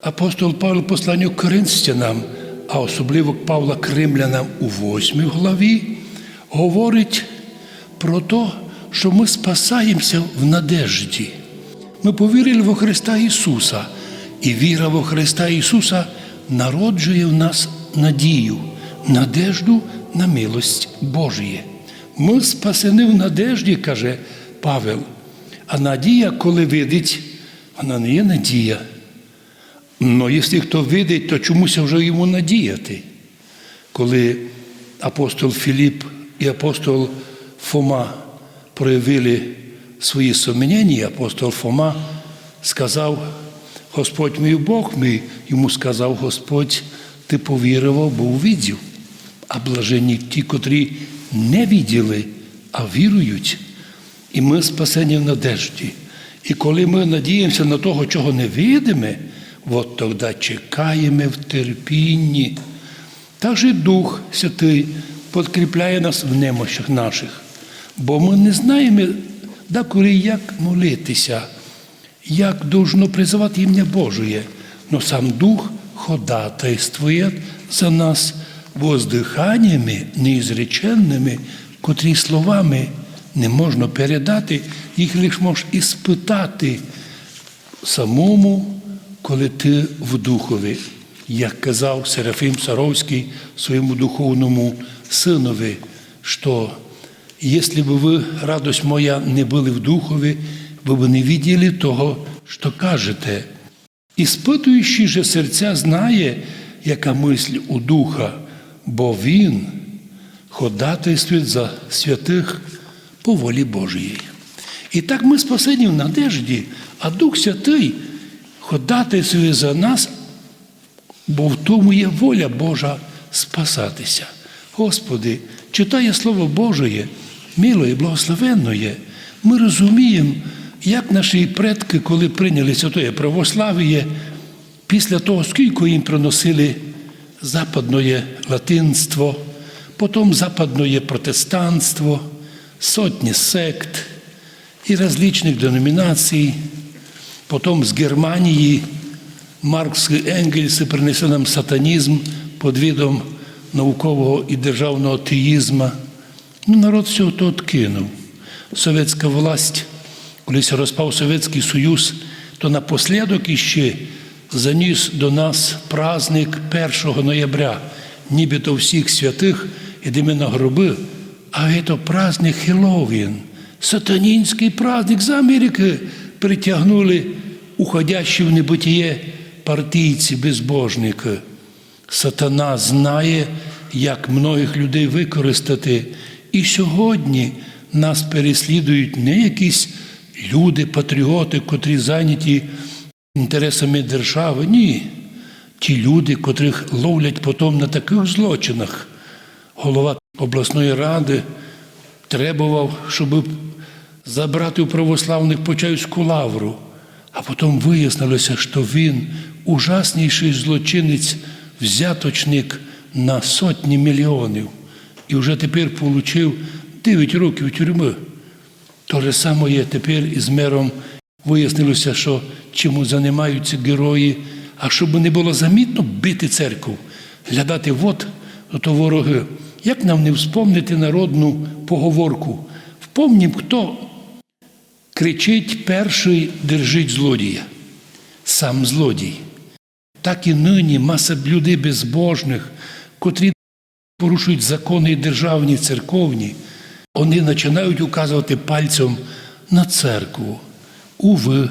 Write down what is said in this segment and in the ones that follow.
Апостол Павло посланню Коринстянам, а особливо Павла Кримлянам у 8 главі, говорить про те, що ми спасаємося в надежді. Ми повірили во Христа Ісуса, і віра во Христа Ісуса народжує в нас надію, надежду на милость Божіє. Ми спасені в надежді, каже Павел. А надія, коли видить, вона не є надія. Ну, якщо хто видить, то чомусь вже йому надіяти. Коли апостол Філіп і апостол Фома проявили свої сумнення, апостол Фома сказав, Господь мій Бог мій, йому сказав Господь, ти повірував, бо увидів. А блаженні ті, котрі не відділи, а вірують. І ми спасені в надежді. І коли ми надіємося на того, чого не видиме, от тоді чекаємо в терпінні. Так же Дух Святий підкріпляє нас в немощах наших, бо ми не знаємо, деколи як молитися, як должно призивати ім'я Божє. Но сам Дух ходатайствує за нас воздиханнями неізреченними, котрі словами не можна передати, їх лише можеш іспитати самому, коли ти в духові, як казав Серафим Саровський своєму духовному синові, що якщо б ви, радость моя, не були в духові, ви б не виділи того, що кажете. Іспитуючи же серця знає, яка мисль у духа, бо він ходатайствує за святих по волі Божої. І так ми спасені в надежді, а Дух Святий ходатайствує за нас, бо в тому є воля Божа спасатися. Господи, читає Слово Божє, мило і благословенне, ми розуміємо, як наші предки, коли прийняли святоє православ'я, після того, скільки їм приносили западне латинство, потім западне протестанство, сотні сект і различних деномінацій, потім з Германії Маркс і Енгельси принесли нам сатанізм під видом наукового і державного теїзму. Ну, народ всього то откинув. Совєтська власть, коли розпав Совєтський Союз, то напослідок іще заніс до нас праздник 1 ноября, нібито всіх святих, ідемо на гроби, а це праздник Хеллоуін, сатанінський праздник з Америки притягнули уходящі в небытіє партійці, безбожники. Сатана знає, як многих людей використати. І сьогодні нас переслідують не якісь люди, патріоти, котрі зайняті інтересами держави. Ні. Ті люди, котрих ловлять потім на таких злочинах. Голова обласної ради требував, щоб забрати у православних Почаївську лавру. А потім вияснилося, що він ужасніший злочинець, взяточник на сотні мільйонів. І вже тепер отримав 9 років тюрми. То же саме є тепер із мером вияснилося, що чому займаються герої, а щоб не було замітно бити церкву, глядати от то вороги. Як нам не вспомнити народну поговорку? Впомнім, хто кричить перший держить злодія, сам злодій. Так і нині маса людей безбожних, котрі порушують закони державні, церковні, вони починають указувати пальцем на церкву. Уви,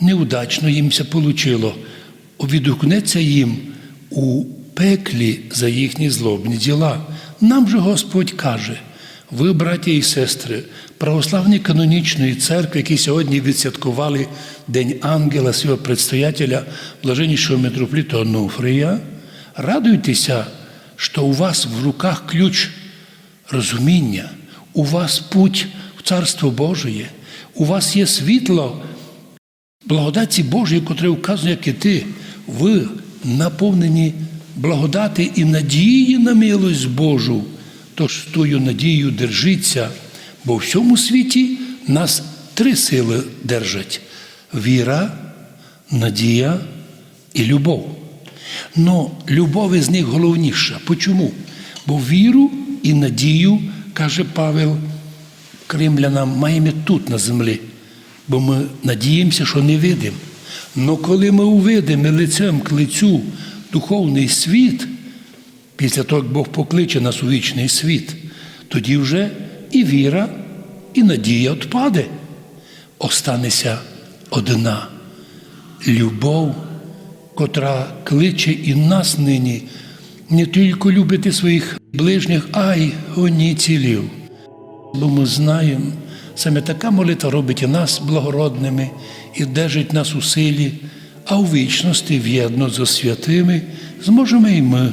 неудачно їмся получило. Відгукнеться їм у пеклі за їхні злобні діла. Нам же Господь каже, ви, браті і сестри, православні канонічної церкви, які сьогодні відсвяткували День ангела, свого предстоятеля, блаженнішого митрополіта Онуфрія, радуйтеся, що у вас в руках ключ розуміння, у вас путь в Царство Божє, у вас є світло благодаті Божої, котре вказує, як і ти, ви наповнені благодати і надії на милость Божу. Тож тою надією держиться, бо в всьому світі нас три сили держать: віра, надія і любов. Но любов із них головніша. Почому? Бо віру і надію, каже Павел Кримлянам, маємо тут на землі, бо ми надіємося, що не видимо. Но коли ми увидимо лицем к лицю духовний світ, після того, як Бог покличе нас у вічний світ, тоді вже і віра, і надія відпаде. Останеться одна любов, котра кличе і нас нині не тільки любити своїх ближніх, а й гоні цілів. Бо ми знаємо, саме така молитва робить і нас благородними і держить нас у силі, а у вічності в'єдно зі святими зможемо і ми